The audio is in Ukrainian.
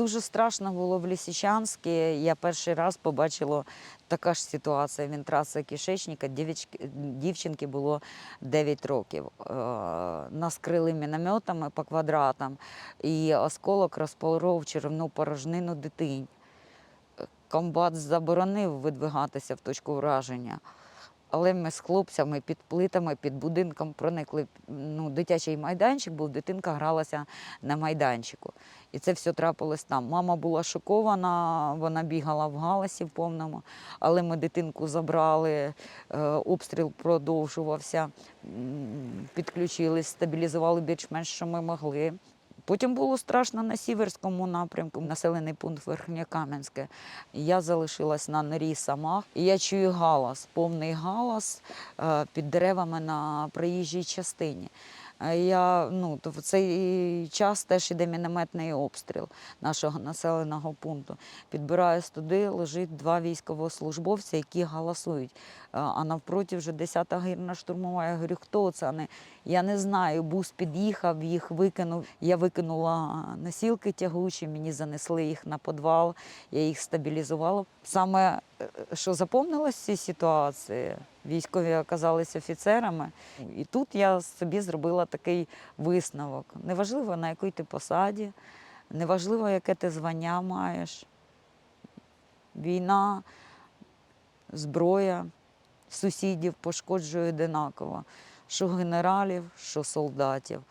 Дуже страшно було в Лісичанську. Я перший раз побачила така ж ситуація. Він траса кишечника. Дівчинки, було 9 років. Е, Нас крили мінометами по квадратам, і осколок розпоров черевну порожнину дитині. Комбат заборонив видвигатися в точку враження. Але ми з хлопцями під плитами, під будинком проникли. Ну, дитячий майданчик був, дитинка гралася на майданчику. І це все трапилось там. Мама була шокована, вона бігала в галасі в повному, але ми дитинку забрали, е, обстріл продовжувався, підключились, стабілізували більш-менш, що ми могли. Потім було страшно на Сіверському напрямку, населений пункт Верхньокам'янське. Я залишилась на норі сама, і я чую галас, повний галас е, під деревами на проїжджій частині. Е, Я, ну, в цей час теж іде мінометний обстріл нашого населеного пункту. Підбираюсь туди, лежить два військовослужбовці, які галасують. Е, А навпроти вже 10-та гірна штурмова. Я говорю, хто це? Я не знаю. Бус під'їхав, їх викинув. Я викинула носілки тягучі, мені занесли їх на підвал, я їх стабілізувала. Саме е, що запомнилось цій ситуації, військові оказалися офіцерами. І тут я собі зробила такий висновок. Неважливо, на якій ти посаді, неважливо, яке ти звання маєш. Війна, зброя сусідів пошкоджує одинаково, що генералів, що солдатів.